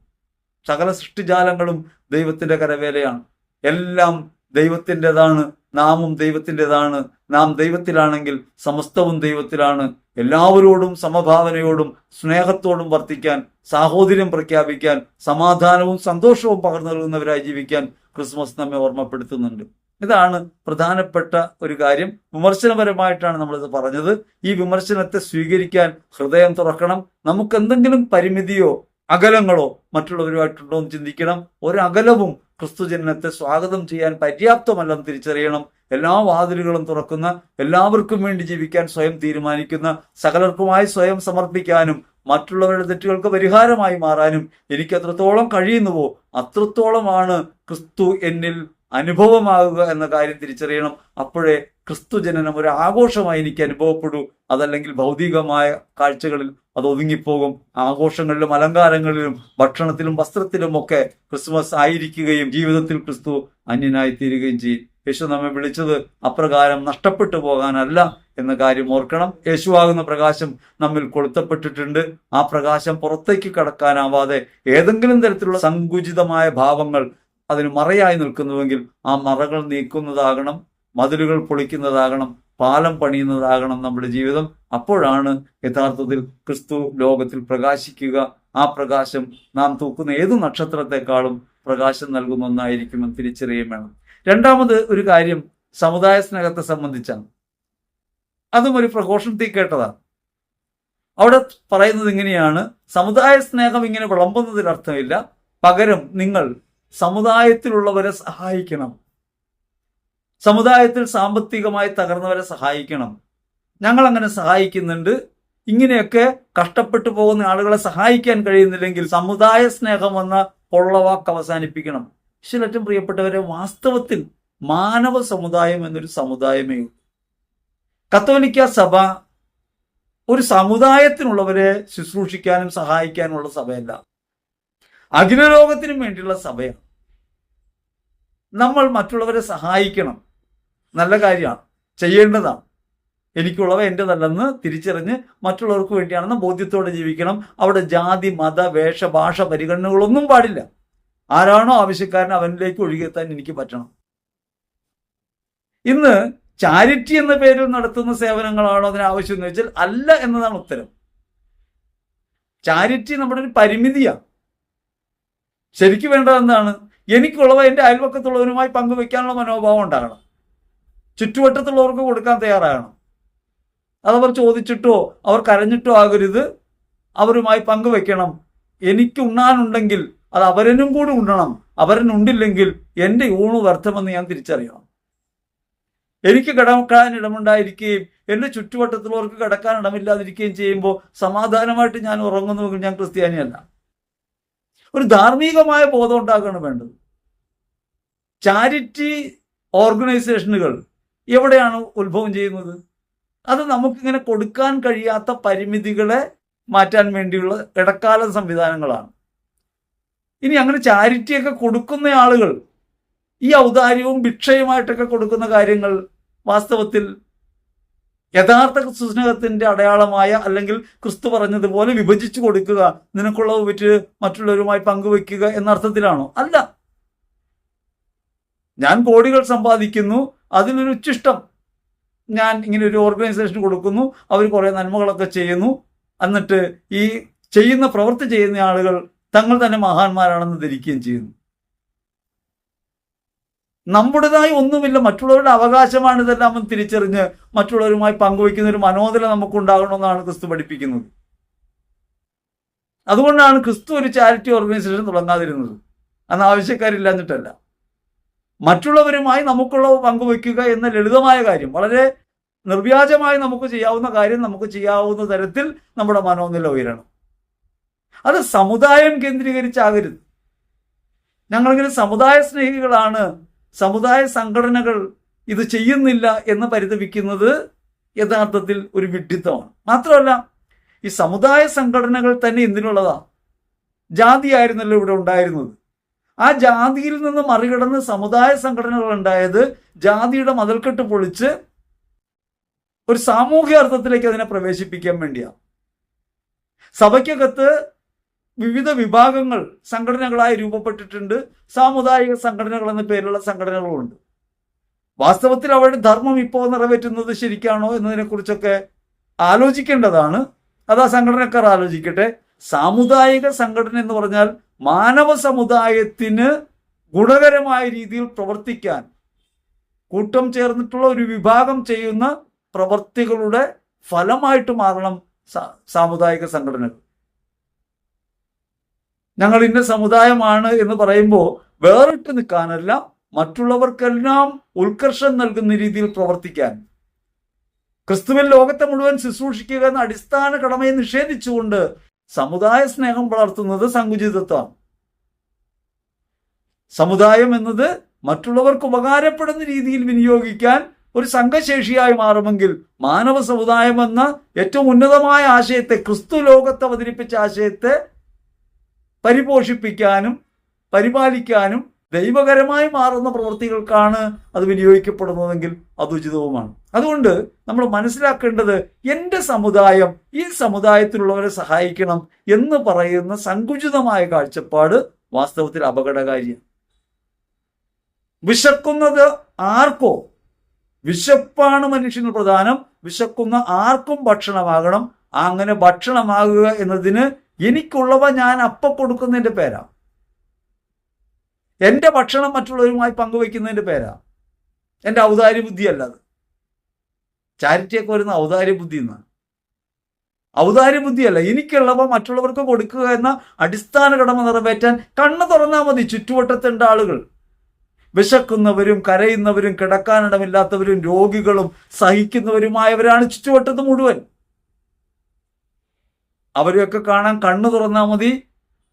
സകല സൃഷ്ടിജാലങ്ങളും ദൈവത്തിന്റെ കരവേലയാണ്. എല്ലാം ദൈവത്തിന്റെതാണ് നാമും ദൈവത്തിന്റെതാണ് നാം ദൈവത്തിലാണെങ്കിൽ സമസ്തവും ദൈവത്തിലാണ്. എല്ലാവരോടും സമഭാവനയോടും സ്നേഹത്തോടും വർത്തിക്കാൻ സാഹോദര്യം പ്രഖ്യാപിക്കാൻ സമാധാനവും സന്തോഷവും പകർന്നു നൽകുന്നവരായി ജീവിക്കാൻ ക്രിസ്മസ് നമ്മെ ഓർമ്മപ്പെടുത്തുന്നുണ്ട്. ഇതാണ് പ്രധാനപ്പെട്ട ഒരു കാര്യം. വിമർശനപരമായിട്ടാണ് നമ്മളിത് പറഞ്ഞത്. ഈ വിമർശനത്തെ സ്വീകരിക്കാൻ ഹൃദയം തുറക്കണം. നമുക്ക് എന്തെങ്കിലും പരിമിതിയോ അകലങ്ങളോ മറ്റുള്ളവരുമായിട്ടുണ്ടോ എന്ന് ചിന്തിക്കണം. ഒരകലവും ക്രിസ്തുജനനത്തെ സ്വാഗതം ചെയ്യാൻ പര്യാപ്തമല്ലെന്ന് തിരിച്ചറിയണം. എല്ലാ വാതിലുകളും തുറക്കുന്ന എല്ലാവർക്കും വേണ്ടി ജീവിക്കാൻ സ്വയം തീരുമാനിക്കുന്ന സകലർക്കുമായി സ്വയം സമർപ്പിക്കാനും മറ്റുള്ളവരുടെ തെറ്റുകൾക്ക് പരിഹാരമായി മാറാനും എനിക്ക് എത്രത്തോളം കഴിയുന്നുവോ അത്രത്തോളമാണ് ക്രിസ്തു എന്നിൽ അനുഭവമാകുക എന്ന കാര്യം തിരിച്ചറിയണം. അപ്പോഴേ ക്രിസ്തു ജനനം ഒരു ആഘോഷമായി എനിക്ക് അനുഭവപ്പെടൂ. അതല്ലെങ്കിൽ ഭൗതികമായ കാഴ്ചകളിൽ അത് ഒതുങ്ങിപ്പോകും. ആഘോഷങ്ങളിലും അലങ്കാരങ്ങളിലും ഭക്ഷണത്തിലും വസ്ത്രത്തിലും ഒക്കെ ക്രിസ്മസ് ആയിരിക്കുകയും ജീവിതത്തിൽ ക്രിസ്തു അന്യനായി തീരുകയും ചെയ്യും. യേശു നമ്മെ വിളിച്ചത് അപ്രകാരം നഷ്ടപ്പെട്ടു പോകാനല്ല എന്ന കാര്യം ഓർക്കണം. യേശുവാകുന്ന പ്രകാശം നമ്മിൽ കൊളുത്തപ്പെട്ടിട്ടുണ്ട്. ആ പ്രകാശം പുറത്തേക്ക് കടക്കാനാവാതെ ഏതെങ്കിലും തരത്തിലുള്ള സങ്കുചിതമായ ഭാവങ്ങൾ അതിന് മറയായി നിൽക്കുന്നുവെങ്കിൽ ആ മറകൾ നീക്കുന്നതാകണം മതിലുകൾ പൊളിക്കുന്നതാകണം പാലം പണിയുന്നതാകണം നമ്മുടെ ജീവിതം. അപ്പോഴാണ് യഥാർത്ഥത്തിൽ ക്രിസ്തു ലോകത്തിൽ പ്രകാശിക്കുക. ആ പ്രകാശം നാം തൂക്കുന്ന ഏത് നക്ഷത്രത്തെക്കാളും പ്രകാശം നൽകുന്ന ഒന്നായിരിക്കുമെന്ന് തിരിച്ചറിയുകയും വേണം. രണ്ടാമത് ഒരു കാര്യം സമുദായ സ്നേഹത്തെ സംബന്ധിച്ചാണ്. അതും ഒരു പ്രഘോഷണത്തിൽ കേട്ടതാണ്. അവിടെ പറയുന്നത് ഇങ്ങനെയാണ് സമുദായ സ്നേഹം ഇങ്ങനെ വിളമ്പുന്നതിൽ അർത്ഥമില്ല. പകരം നിങ്ങൾ സമുദായത്തിലുള്ളവരെ സഹായിക്കണം. സമുദായത്തിൽ സാമ്പത്തികമായി തകർന്നവരെ സഹായിക്കണം. ഞങ്ങൾ അങ്ങനെ സഹായിക്കുന്നുണ്ട്. ഇങ്ങനെയൊക്കെ കഷ്ടപ്പെട്ടു പോകുന്ന ആളുകളെ സഹായിക്കാൻ കഴിയുന്നില്ലെങ്കിൽ സമുദായ സ്നേഹം എന്ന പൊള്ളവാക്ക് അവസാനിപ്പിക്കണം. ഈശ്വരറ്റം പ്രിയപ്പെട്ടവരെ വാസ്തവത്തിൽ മാനവ സമുദായം എന്നൊരു സമുദായമേ കത്തോലിക്ക സഭ ഒരു സമുദായത്തിനുള്ളവരെ ശുശ്രൂഷിക്കാനും സഹായിക്കാനുമുള്ള സഭയല്ല. അഖിലലോകത്തിനും വേണ്ടിയുള്ള സഭയാണ്. നമ്മൾ മറ്റുള്ളവരെ സഹായിക്കണം. നല്ല കാര്യമാണ്. ചെയ്യേണ്ടതാണ്. എനിക്കുള്ളവ എന്റെതല്ലെന്ന് തിരിച്ചറിഞ്ഞ് മറ്റുള്ളവർക്ക് വേണ്ടിയാണെന്ന് ബോധ്യത്തോടെ ജീവിക്കണം. അവിടെ ജാതി മത വേഷ ഭാഷ പരിഗണനകളൊന്നും പാടില്ല. ആരാണോ ആവശ്യക്കാരൻ അവനിലേക്ക് ഒഴുകിയെത്താൻ എനിക്ക് പറ്റണം. ഇന്ന് ചാരിറ്റി എന്ന പേരിൽ നടത്തുന്ന സേവനങ്ങളാണോ അതിന് ആവശ്യം എന്ന് വെച്ചാൽ അല്ല എന്നതാണ് ഉത്തരം. ചാരിറ്റി നമ്മുടെ ഒരു പരിമിതിയാണ്. ശരിക്കും വേണ്ടത് എന്താണ് എനിക്കുള്ളവ എന്റെ അയൽവക്കത്തുള്ളവരുമായി പങ്കുവെക്കാനുള്ള മനോഭാവം ഉണ്ടാകണം. ചുറ്റുവട്ടത്തുള്ളവർക്ക് കൊടുക്കാൻ തയ്യാറാകണം. അതവർ ചോദിച്ചിട്ടോ അവർ കരഞ്ഞിട്ടോ ആകരുത്. അവരുമായി പങ്കുവെക്കണം. എനിക്ക് ഉണ്ണാനുണ്ടെങ്കിൽ അത് അവരനും കൂടി ഉണ്ണണം. അവരനുണ്ടില്ലെങ്കിൽ എന്റെ ഊണ് വ്യർത്ഥമെന്ന് ഞാൻ തിരിച്ചറിയണം. എനിക്ക് കിടക്കാൻ ഇടമുണ്ടായിരിക്കുകയും എന്റെ ചുറ്റുവട്ടത്തുള്ളവർക്ക് കിടക്കാൻ ഇടമില്ലാതിരിക്കുകയും ചെയ്യുമ്പോൾ സമാധാനമായിട്ട് ഞാൻ ഉറങ്ങുന്നുവെങ്കിൽ ഞാൻ ക്രിസ്ത്യാനിയല്ല. ഒരു ധാർമ്മികമായ ബോധം ഉണ്ടാക്കുകയാണ് വേണ്ടത്. ചാരിറ്റി ഓർഗനൈസേഷനുകൾ എവിടെയാണ് ഉത്ഭവം ചെയ്യുന്നത്? അത് നമുക്കിങ്ങനെ കൊടുക്കാൻ കഴിയാത്ത പരിമിതികളെ മാറ്റാൻ വേണ്ടിയുള്ള ഇടക്കാല സംവിധാനങ്ങളാണ്. ഇനി അങ്ങനെ ചാരിറ്റിയൊക്കെ കൊടുക്കുന്ന ആളുകൾ ഈ ഔദാര്യവും ഭിക്ഷയുമായിട്ടൊക്കെ കൊടുക്കുന്ന കാര്യങ്ങൾ വാസ്തവത്തിൽ യഥാർത്ഥ ക്രിസ്തുസ്നേഹത്തിന്റെ അടയാളമായ അല്ലെങ്കിൽ ക്രിസ്തു പറഞ്ഞതുപോലെ വിഭജിച്ചു കൊടുക്കുക നിനക്കുള്ളവ് വിറ്റ് മറ്റുള്ളവരുമായി പങ്കുവെക്കുക എന്ന അർത്ഥത്തിലാണോ? അല്ല. ഞാൻ കോടികൾ സമ്പാദിക്കുന്നു അതിനൊരു ഉച്ചിഷ്ടം. ഞാൻ ഇങ്ങനെ ഒരു ഓർഗനൈസേഷൻ കൊടുക്കുന്നു അവർ കുറേ നന്മകളൊക്കെ ചെയ്യുന്നു. എന്നിട്ട് ഈ ചെയ്യുന്ന പ്രവൃത്തി ചെയ്യുന്ന ആളുകൾ തങ്ങൾ തന്നെ മഹാന്മാരാണെന്ന് ധരിക്കുകയും ചെയ്യുന്നു. നമ്മുടേതായി ഒന്നുമില്ല. മറ്റുള്ളവരുടെ അവകാശമാണ് ഇതെല്ലാം തിരിച്ചറിഞ്ഞ് മറ്റുള്ളവരുമായി പങ്കുവയ്ക്കുന്ന ഒരു മനോദരം നമുക്കുണ്ടാകണമെന്നാണ് ക്രിസ്തു പഠിപ്പിക്കുന്നത്. അതുകൊണ്ടാണ് ക്രിസ്തു ഒരു ചാരിറ്റി ഓർഗനൈസേഷൻ തുടങ്ങാതിരുന്നത്. അന്ന് ആവശ്യക്കാരില്ലാഞ്ഞിട്ടല്ല. മറ്റുള്ളവരുമായി നമുക്കുള്ള പങ്കുവയ്ക്കുക എന്ന ലളിതമായ കാര്യം വളരെ നിർവ്യാജമായി നമുക്ക് ചെയ്യാവുന്ന കാര്യം നമുക്ക് ചെയ്യാവുന്ന തരത്തിൽ നമ്മുടെ മനോനില ഉയരണം. അത് സമുദായം കേന്ദ്രീകരിച്ചാകരുത്. ഞങ്ങളിങ്ങനെ സമുദായ സ്നേഹികളാണ് സമുദായ സംഘടനകൾ ഇത് ചെയ്യുന്നില്ല എന്ന് പരിതപിക്കുന്നത് യഥാർത്ഥത്തിൽ ഒരു വിഡ്ഢിത്തമാണ്. മാത്രമല്ല ഈ സമുദായ സംഘടനകൾ തന്നെ എന്തിനുള്ളതാ? ജാതിയായിരുന്നല്ലോ ഇവിടെ ഉണ്ടായിരുന്നത്. ആ ജാതിയിൽ നിന്ന് മറികടന്ന് സമുദായ സംഘടനകൾ ഉണ്ടായത് ജാതിയുടെ മതിൽക്കെട്ട് പൊളിച്ച് ഒരു സാമൂഹ്യ അർത്ഥത്തിലേക്ക് അതിനെ പ്രവേശിപ്പിക്കാൻ വേണ്ടിയാണ് സഭയ്ക്കകത്ത് വിവിധ വിഭാഗങ്ങൾ സംഘടനകളായി രൂപപ്പെട്ടിട്ടുണ്ട്. സാമുദായിക സംഘടനകൾ എന്ന പേരിലുള്ള സംഘടനകളുമുണ്ട്. വാസ്തവത്തിൽ അവരുടെ ധർമ്മം ഇപ്പോൾ നിറവേറ്റുന്നത് ശരിക്കാണോ എന്നതിനെക്കുറിച്ചൊക്കെ ആലോചിക്കേണ്ടതാണ്. അത് ആ സംഘടനക്കാർ ആലോചിക്കട്ടെ. സാമുദായിക സംഘടന എന്ന് പറഞ്ഞാൽ മാനവ സമുദായത്തിന് ഗുണകരമായ രീതിയിൽ പ്രവർത്തിക്കാൻ കൂട്ടം ചേർന്നിട്ടുള്ള ഒരു വിഭാഗം ചെയ്യുന്ന പ്രവർത്തികളുടെ ഫലമായിട്ട് മാറണം സാമുദായിക സംഘടനകൾ. ഞങ്ങൾ ഇന്ന സമുദായമാണ് എന്ന് പറയുമ്പോൾ വേറിട്ട് നിൽക്കാനല്ല മറ്റുള്ളവർക്കെല്ലാം ഉത്കർഷം നൽകുന്ന രീതിയിൽ പ്രവർത്തിക്കാൻ. ക്രിസ്തുവിൽ ലോകത്തെ മുഴുവൻ ശുശ്രൂഷിക്കുക എന്ന അടിസ്ഥാന കടമയെ നിഷേധിച്ചുകൊണ്ട് സമുദായ സ്നേഹം വളർത്തുന്നത് സങ്കുചിതത്വമാണ്. സമുദായം എന്നത് മറ്റുള്ളവർക്ക് ഉപകാരപ്പെടുന്ന രീതിയിൽ വിനിയോഗിക്കാൻ ഒരു സംഘശേഷിയായി മാറുമെങ്കിൽ മാനവ സമുദായം എന്ന ഏറ്റവും ഉന്നതമായ ആശയത്തെ ക്രിസ്തു ലോകത്ത് അവതരിപ്പിച്ച ആശയത്തെ പരിപോഷിപ്പിക്കാനും പരിപാലിക്കാനും ദൈവകരമായി മാറുന്ന പ്രവൃത്തികൾക്കാണ് അത് വിനിയോഗിക്കപ്പെടുന്നതെങ്കിൽ അത് ഉചിതവുമാണ്. അതുകൊണ്ട് നമ്മൾ മനസ്സിലാക്കേണ്ടത് എന്റെ സമുദായം ഈ സമുദായത്തിലുള്ളവരെ സഹായിക്കണം എന്ന് പറയുന്ന സങ്കുചിതമായ കാഴ്ചപ്പാട് വാസ്തവത്തിൽ അപകടകാരിയാണ്. വിശക്കുന്നത് ആർക്കോ? വിശപ്പാണ് മനുഷ്യന് പ്രധാനം. വിശക്കുന്ന ആർക്കും ഭക്ഷണമാകണം. അങ്ങനെ ഭക്ഷണമാകുക എന്നതിന് എനിക്കുള്ളവ ഞാൻ അപ്പ കൊടുക്കുന്നതിന്റെ പേരാ. എന്റെ ഭക്ഷണം മറ്റുള്ളവരുമായി പങ്കുവെക്കുന്നതിന്റെ പേരാ. എന്റെ ഔദാര്യ ബുദ്ധിയല്ല അത് ചാരിറ്റിയൊക്കെ വരുന്ന ഔദാര്യ ബുദ്ധി എന്നാണ്. ഔദാര്യ ബുദ്ധിയല്ല എനിക്കുള്ളവ മറ്റുള്ളവർക്ക് കൊടുക്കുക എന്ന അടിസ്ഥാന കടമ നിറവേറ്റാൻ കണ്ണ് തുറന്നാൽ മതി ചുറ്റുവട്ടത്തുണ്ട് ആളുകൾ. വിശക്കുന്നവരും കരയുന്നവരും കിടക്കാനിടമില്ലാത്തവരും രോഗികളും സഹിക്കുന്നവരുമായവരാണ് ചുറ്റുവട്ടത്ത് മുഴുവൻ. അവരെയൊക്കെ കാണാൻ കണ്ണു തുറന്നാൽ മതി.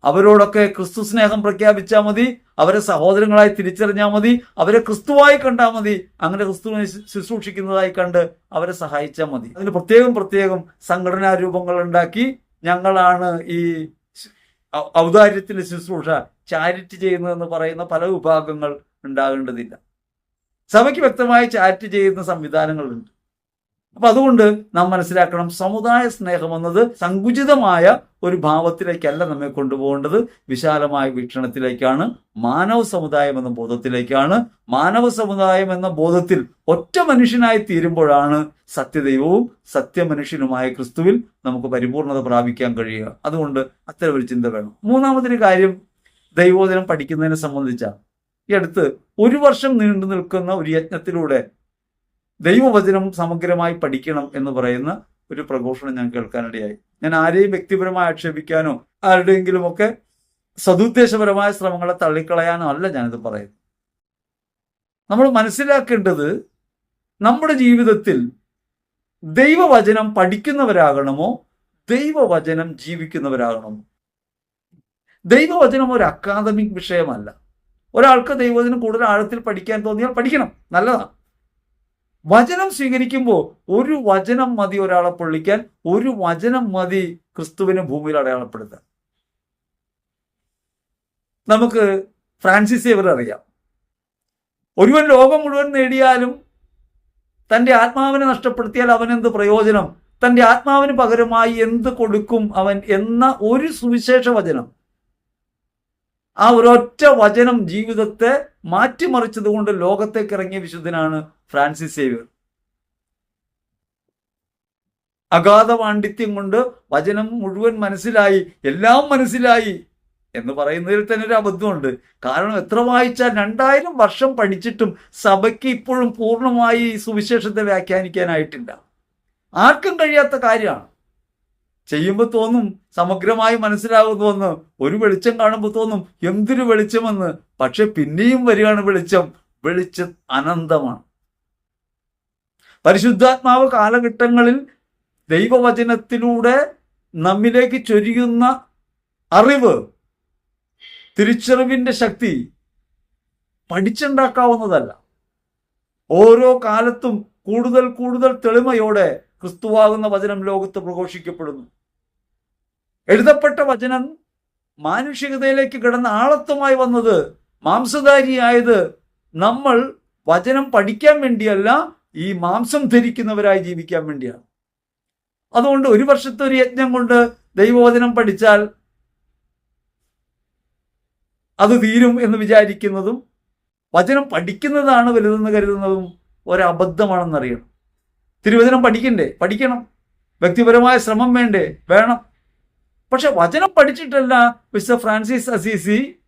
അവരോടൊക്കെ ക്രിസ്തു സ്നേഹം പ്രഖ്യാപിച്ചാൽ മതി. അവരെ സഹോദരങ്ങളായി തിരിച്ചറിഞ്ഞാൽ മതി. അവരെ ക്രിസ്തുവായി കണ്ടാൽ മതി. അങ്ങനെ ക്രിസ്തുവിനെ ശുശ്രൂഷിക്കുന്നതായി കണ്ട് അവരെ സഹായിച്ചാൽ മതി. അതിന് പ്രത്യേകം പ്രത്യേകം സംഘടനാ രൂപങ്ങൾ ഉണ്ടാക്കി ഞങ്ങളാണ് ഈ ഔദാര്യത്തിന്റെ ശുശ്രൂഷ ചാരിറ്റി ചെയ്യുന്നതെന്ന് പറയുന്ന പല വിഭാഗങ്ങൾ ഉണ്ടാകേണ്ടതില്ല. സഭയ്ക്ക് വ്യക്തമായി ചാരിറ്റി ചെയ്യുന്ന സംവിധാനങ്ങളുണ്ട്. അപ്പൊ അതുകൊണ്ട് നാം മനസ്സിലാക്കണം സമുദായ സ്നേഹം എന്നത് സങ്കുചിതമായ ഒരു ഭാവത്തിലേക്കല്ല നമ്മെ കൊണ്ടുപോകേണ്ടത്. വിശാലമായ വീക്ഷണത്തിലേക്കാണ്. മാനവ സമുദായം എന്ന ബോധത്തിലേക്കാണ്. മാനവ സമുദായം എന്ന ബോധത്തിൽ ഒറ്റ മനുഷ്യനായി തീരുമ്പോഴാണ് സത്യദൈവവും സത്യമനുഷ്യനുമായ ക്രിസ്തുവിൽ നമുക്ക് പരിപൂർണത പ്രാപിക്കാൻ കഴിയുക. അതുകൊണ്ട് അത്തരം ഒരു ചിന്ത വേണം. മൂന്നാമതൊരു കാര്യം ദൈവോദനം പഠിക്കുന്നതിനെ സംബന്ധിച്ച ഈ അടുത്ത് ഒരു വർഷം നീണ്ടു നിൽക്കുന്ന ഒരു യജ്ഞത്തിലൂടെ ദൈവവചനം സമഗ്രമായി പഠിക്കണം എന്ന് പറയുന്ന ഒരു പ്രഘോഷണം ഞാൻ കേൾക്കാനിടയായി. ഞാൻ ആരെയും വ്യക്തിപരമായി ആക്ഷേപിക്കാനോ ആരുടെയെങ്കിലും ഒക്കെ സതുദ്ദേശപരമായ ശ്രമങ്ങളെ തള്ളിക്കളയാനോ അല്ല ഞാനിത് പറയുന്നത്. നമ്മൾ മനസ്സിലാക്കേണ്ടത് നമ്മുടെ ജീവിതത്തിൽ ദൈവവചനം പഠിക്കുന്നവരാകണമോ ദൈവവചനം ജീവിക്കുന്നവരാകണമോ? ദൈവവചനം ഒരു അക്കാദമിക് വിഷയമല്ല. ഒരാൾക്ക് ദൈവവചനം കൂടുതൽ ആഴത്തിൽ പഠിക്കാൻ തോന്നിയാൽ പഠിക്കണം. നല്ലതാണ്. വചനം സ്വീകരിക്കുമ്പോൾ ഒരു വചനം മതി ഒരാളെ പൊള്ളിക്കാൻ ഒരു വചനം മതി ക്രിസ്തുവിനെ ഭൂമിയിൽ അടയാളപ്പെടുത്താൻ. നമുക്ക് ഫ്രാൻസിസ് ഇവർ അറിയാം. ഒരുവൻ ലോകം മുഴുവൻ നേടിയാലും തന്റെ ആത്മാവിനെ നഷ്ടപ്പെടുത്തിയാൽ അവൻ എന്ത് പ്രയോജനം? തന്റെ ആത്മാവിന് പകരമായി എന്ത് കൊടുക്കും അവൻ എന്ന ഒരു സുവിശേഷ വചനം. ആ ഒരൊറ്റ വചനം ജീവിതത്തെ മാറ്റിമറിച്ചതുകൊണ്ട് ലോകത്തേക്ക് ഇറങ്ങിയ വിശുദ്ധനാണ് ഫ്രാൻസിസ് സേവ്യർ. അഗാധ പാണ്ഡിത്യം കൊണ്ട് വചനം മുഴുവൻ മനസ്സിലായി എല്ലാം മനസ്സിലായി എന്ന് പറയുന്നതിൽ തന്നെ ഒരു അബദ്ധമുണ്ട്. കാരണം എത്ര വായിച്ചാൽ രണ്ടായിരം വർഷം പഠിച്ചിട്ടും സഭയ്ക്ക് ഇപ്പോഴും പൂർണമായി സുവിശേഷത്തെ വ്യാഖ്യാനിക്കാനായിട്ടില്ല. ആർക്കും കഴിയാത്ത കാര്യമാണ്. ചെയ്യുമ്പോൾ തോന്നും സമഗ്രമായി മനസ്സിലാകുന്നുവെന്ന് ഒരു വെളിച്ചം കാണുമ്പോൾ തോന്നും എന്തൊരു വെളിച്ചമെന്ന്. പക്ഷെ പിന്നെയും വരികയാണ് വെളിച്ചം. വെളിച്ചം അനന്തമാണ്. പരിശുദ്ധാത്മാവ് കാലഘട്ടങ്ങളിൽ ദൈവവചനത്തിലൂടെ നമ്മിലേക്ക് ചൊരിയുന്ന അറിവ് തിരിച്ചറിവിന്റെ ശക്തി പഠിച്ചുണ്ടാക്കാവുന്നതല്ല. ഓരോ കാലത്തും കൂടുതൽ കൂടുതൽ തെളിമയോടെ ക്രിസ്തുവാകുന്ന വചനം ലോകത്ത് പ്രഘോഷിക്കപ്പെടുന്നു. എഴുതപ്പെട്ട വചനം മാനുഷികതയിലേക്ക് കിടന്ന ആളത്വമായി വന്നത് മാംസധാരിയായത് നമ്മൾ വചനം പഠിക്കാൻ വേണ്ടിയല്ല ഈ മാംസം ധരിക്കുന്നവരായി ജീവിക്കാൻ വേണ്ടിയാണ്. അതുകൊണ്ട് ഒരു വർഷത്തെ ഒരു യജ്ഞം കൊണ്ട് ദൈവവചനം പഠിച്ചാൽ അത് തീരും എന്ന് വിചാരിക്കുന്നതും വചനം പഠിക്കുന്നതാണ് വലുതെന്ന് കരുതുന്നതും ഒരബദ്ധമാണെന്നറിയണം. തിരുവചനം പഠിക്കണ്ടേ? പഠിക്കണം. വ്യക്തിപരമായ ശ്രമം വേണ്ടേ? വേണം. പക്ഷെ വചനം പഠിച്ചിട്ടല്ല മിസ്റ്റർ ഫ്രാൻസിസ് അസീസി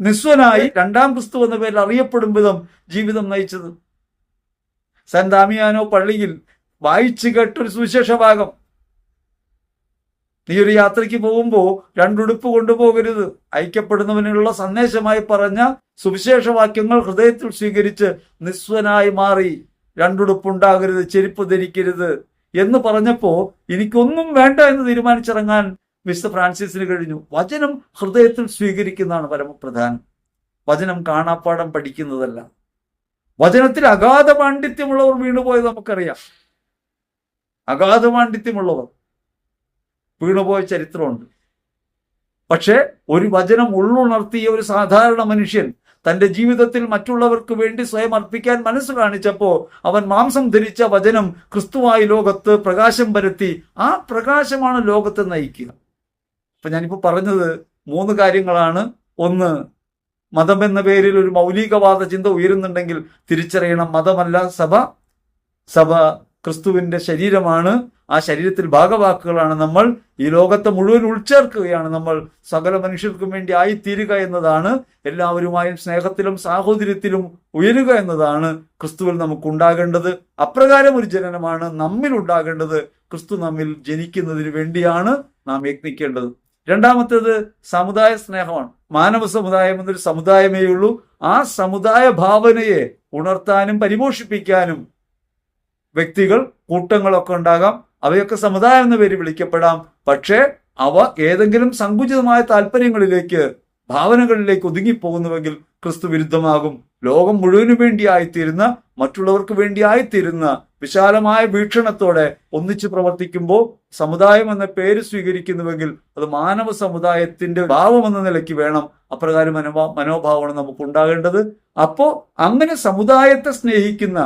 നിസ്വനായി രണ്ടാം ക്രിസ്തു എന്ന പേരിൽ അറിയപ്പെടും വിധം ജീവിതം നയിച്ചത്. സാൻ ദാമിയാനോ പള്ളിയിൽ വായിച്ചു കേട്ടൊരു സുവിശേഷ ഭാഗം. നീ ഒരു യാത്രയ്ക്ക് പോകുമ്പോൾ രണ്ടുടുപ്പ് കൊണ്ടുപോകരുത്. ഐക്യപ്പെടുന്നവനുള്ള സന്ദേശമായി പറഞ്ഞ സുവിശേഷ വാക്യങ്ങൾ ഹൃദയത്തിൽ സ്വീകരിച്ച് നിസ്വനായി മാറി. രണ്ടുടുപ്പുണ്ടാകരുത് ചെരുപ്പ് ധരിക്കരുത് എന്ന് പറഞ്ഞപ്പോ എനിക്കൊന്നും വേണ്ട എന്ന് തീരുമാനിച്ചിറങ്ങാൻ മിസ്റ്റർ ഫ്രാൻസിസിന് കഴിഞ്ഞു. വചനം ഹൃദയത്തിൽ സ്വീകരിക്കുന്നതാണ് പരമപ്രധാനം. വചനം കാണാപ്പാടം പഠിക്കുന്നതല്ല. വചനത്തിൽ അഗാധ പാണ്ഡിത്യമുള്ളവർ വീണുപോയത് നമുക്കറിയാം. അഗാധ പാണ്ഡിത്യമുള്ളവർ വീണുപോയ ചരിത്രമുണ്ട്. പക്ഷേ ഒരു വചനം ഉള്ളുണർത്തിയ ഒരു സാധാരണ മനുഷ്യൻ തന്റെ ജീവിതത്തിൽ മറ്റുള്ളവർക്ക് വേണ്ടി സ്വയം അർപ്പിക്കാൻ മനസ്സ് കാണിച്ചപ്പോൾ അവൻ മാംസം ധരിച്ച വചനം ക്രിസ്തുവായി ലോകത്ത് പ്രകാശം പരത്തി ആ പ്രകാശമാണ് ലോകത്തെ നയിക്കുക. അപ്പൊ ഞാനിപ്പോ പറഞ്ഞത് മൂന്ന് കാര്യങ്ങളാണ്. ഒന്ന് മതം എന്ന പേരിൽ ഒരു മൗലികവാദ ചിന്ത ഉയരുന്നുണ്ടെങ്കിൽ തിരിച്ചറിയണം. മതമല്ല സഭ. സഭ ക്രിസ്തുവിന്റെ ശരീരമാണ്. ആ ശരീരത്തിൽ ഭാഗവാക്കുകളാണ് നമ്മൾ. ഈ ലോകത്തെ മുഴുവൻ ഉൾച്ചേർക്കുകയാണ് നമ്മൾ. സകല മനുഷ്യർക്കും വേണ്ടി ആയിത്തീരുക എന്നതാണ്. എല്ലാവരുമായും സ്നേഹത്തിലും സാഹോദര്യത്തിലും ഉയരുക എന്നതാണ് ക്രിസ്തുവിൽ നമുക്ക് ഉണ്ടാകേണ്ടത് അപ്രകാരം ഒരു ജനനമാണ് നമ്മിൽ ഉണ്ടാകേണ്ടത് ക്രിസ്തു നമ്മിൽ ജനിക്കുന്നതിന് വേണ്ടിയാണ് നാം യത്നിക്കേണ്ടത് രണ്ടാമത്തേത് സമുദായ സ്നേഹമാണ്. മാനവ സമുദായം എന്നൊരു സമുദായമേ ഉള്ളൂ. ആ സമുദായ ഭാവനയെ ഉണർത്താനും പരിപോഷിപ്പിക്കാനും വ്യക്തികൾ കൂട്ടങ്ങളൊക്കെ ഉണ്ടാകാം. അവയൊക്കെ സമുദായം എന്ന പേര് വിളിക്കപ്പെടാം. പക്ഷേ അവ ഏതെങ്കിലും സങ്കുചിതമായ താല്പര്യങ്ങളിലേക്ക് ഭാവനകളിലേക്ക് ഒതുങ്ങിപ്പോകുന്നുവെങ്കിൽ ക്രിസ്തു വിരുദ്ധമാകും. ലോകം മുഴുവനു വേണ്ടിയായിത്തീരുന്ന മറ്റുള്ളവർക്ക് വേണ്ടിയായിത്തീരുന്ന വിശാലമായ വീക്ഷണത്തോടെ ഒന്നിച്ചു പ്രവർത്തിക്കുമ്പോൾ സമുദായം എന്ന പേര് സ്വീകരിക്കുന്നുവെങ്കിൽ അത് മാനവ സമുദായത്തിന്റെ ഭാവം എന്ന നിലയ്ക്ക് വേണം അപ്രകാരം മനോഭാ മനോഭാവമാണ് നമുക്ക് ഉണ്ടാകേണ്ടത് അപ്പോ അങ്ങനെ സമുദായത്തെ സ്നേഹിക്കുന്ന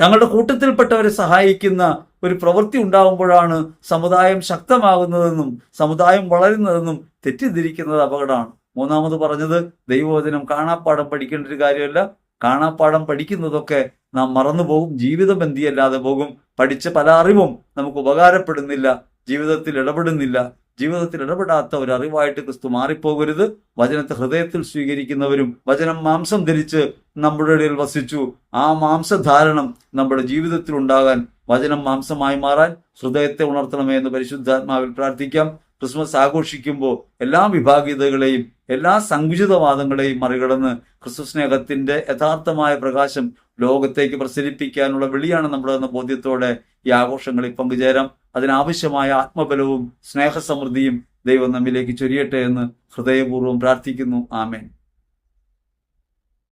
തങ്ങളുടെ കൂട്ടത്തിൽപ്പെട്ടവരെ സഹായിക്കുന്ന ഒരു പ്രവൃത്തി ഉണ്ടാകുമ്പോഴാണ് സമുദായം ശക്തമാകുന്നതെന്നും സമുദായം വളരുന്നതെന്നും തെറ്റിദ്ധരിക്കുന്നത് അപകടമാണ്. മൂന്നാമത് പറഞ്ഞത് ദൈവവചനം കാണാപ്പാഠം പഠിക്കേണ്ട ഒരു കാര്യമല്ല. കാണാപ്പാഠം പഠിക്കുന്നതൊക്കെ നാം മറന്നുപോകും ജീവിതം എന്തിയല്ലാതെ പോകും. പഠിച്ച പല അറിവും നമുക്ക് ഉപകാരപ്പെടുന്നില്ല ജീവിതത്തിൽ ഇടപെടുന്നില്ല. ജീവിതത്തിൽ ഇടപെടാത്ത ഒരു അറിവായിട്ട് ക്രിസ്തു മാറിപ്പോകരുത്. വചനത്തെ ഹൃദയത്തിൽ സ്വീകരിക്കുന്നവരും വചനം മാംസം ധരിച്ച് നമ്മുടെ ഇടയിൽ വസിച്ചു. ആ മാംസധാരണം നമ്മുടെ ജീവിതത്തിൽ ഉണ്ടാകാൻ വചനം മാംസമായി മാറാൻ ഹൃദയത്തെ ഉണർത്തണമേ എന്ന് പരിശുദ്ധാത്മാവിൽ പ്രാർത്ഥിക്കാം. ക്രിസ്മസ് ആഘോഷിക്കുമ്പോൾ എല്ലാ വിഭാഗീയതകളെയും എല്ലാ സങ്കുചിതവാദങ്ങളെയും മറികടന്ന് ക്രിസ്തു സ്നേഹത്തിന്റെ യഥാർത്ഥമായ പ്രകാശം ലോകത്തേക്ക് പ്രസരിപ്പിക്കാനുള്ള വിളിയാണ് നമ്മളെന്ന ബോധ്യത്തോടെ ഈ ആഘോഷങ്ങളിൽ പങ്കുചേരാം. അതിനാവശ്യമായ ആത്മബലവും സ്നേഹസമൃദ്ധിയും ദൈവം നമ്മിലേക്ക് ചൊരിയട്ടെ എന്ന് ഹൃദയപൂർവം പ്രാർത്ഥിക്കുന്നു. ആമേൻ.